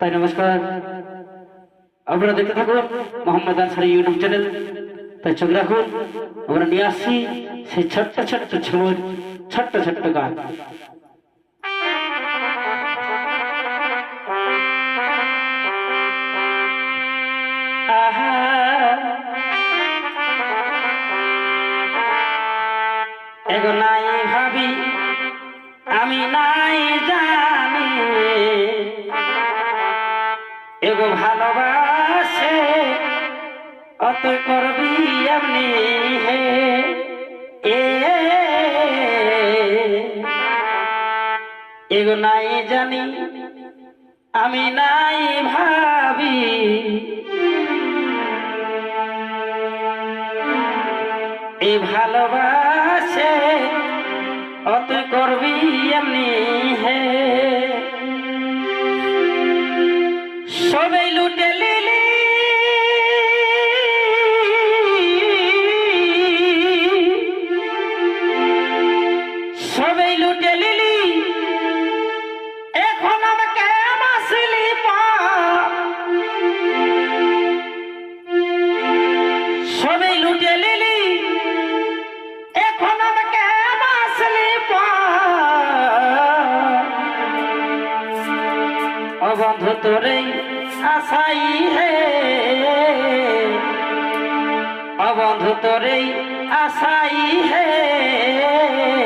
তাই নমস্কার। আপনারা দেখতে থাকুন মোহাম্মদ আনসারি ইউটিউব চ্যানেল। তাই চোখ রাখুন, আমরা নিয়ে আসছি সেই ছোট্ট ছোট্ট ঝুমুর ছোট্ট ছোট্ট গান। এগো নাই ভাবি, আমি নাই অত করবি এমনি হে। এ এগো নাই জানি, আমি নাই ভাবি। এই ভালোবাসে অত করবি এমনি হে। সবাই অবন্ধ তোরে আশাই হে। অবন্ধ তোরে আশাই হে।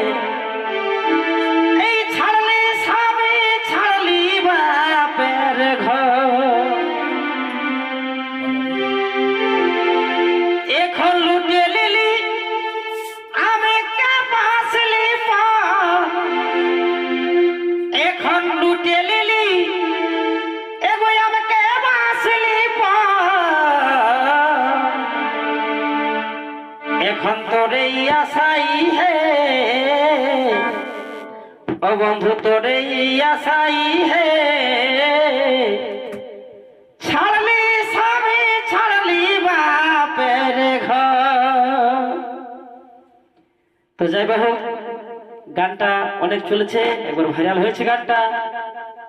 তোরে আশাই হে। ও বন্ধু তোরে আশাই হে। ছাড়লি স্বামী, ছাড়লি বাপের ঘর। তো যাই বা হোক, গানটা অনেক চলেছে, একবার ভাইরাল হয়েছে গানটা।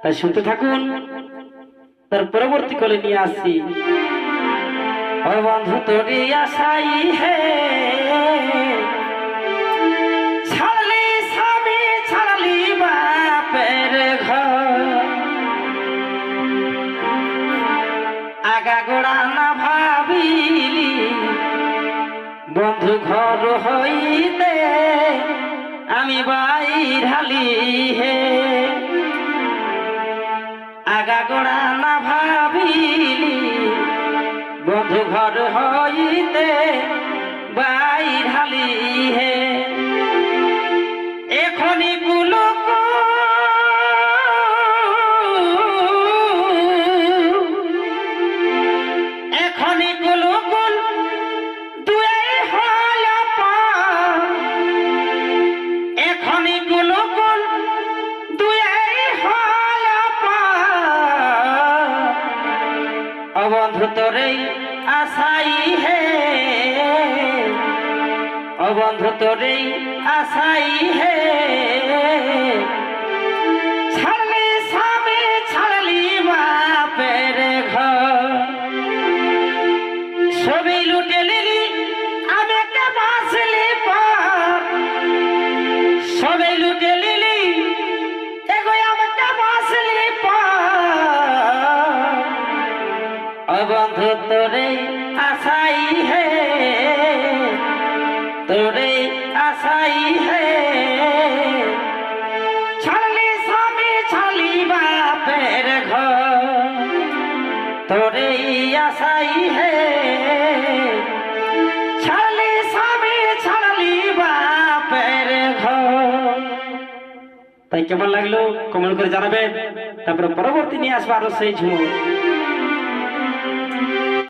তাই শুনতে থাকুন, তার পরবর্তী কলে নিয়ে আসছি ও বন্ধু তোরি আশাই হে। ছাড়লি স্বামী, ছাড়লি বাপের ঘর। আগা গোড়া না ভাবিলি, বন্ধু ঘর হইতে আমি বাইরালি হে। আগা গোড়া না ঘর হইতে বাইরালি হে। এখনি কুলুক। এখনি এখনি কুলুকুল দুয়ে হল অবন্ধ আশাই হে। অবন্ধ তোরে আশাই হে। অবন্ধ তোরে আশাই হে, তোরে আশাই হে। ছাড়লি স্বামী ছাড়লি বাপের ঘর, তোরে আশাই হে। ছাড়লি স্বামী ছাড়লি বাপের ঘর। তাই কেমন লাগল? কমেন্ট করে জানাবেন। তারপরে পরবর্তী নিয়ে আসব আরও সেই ঝুমুর।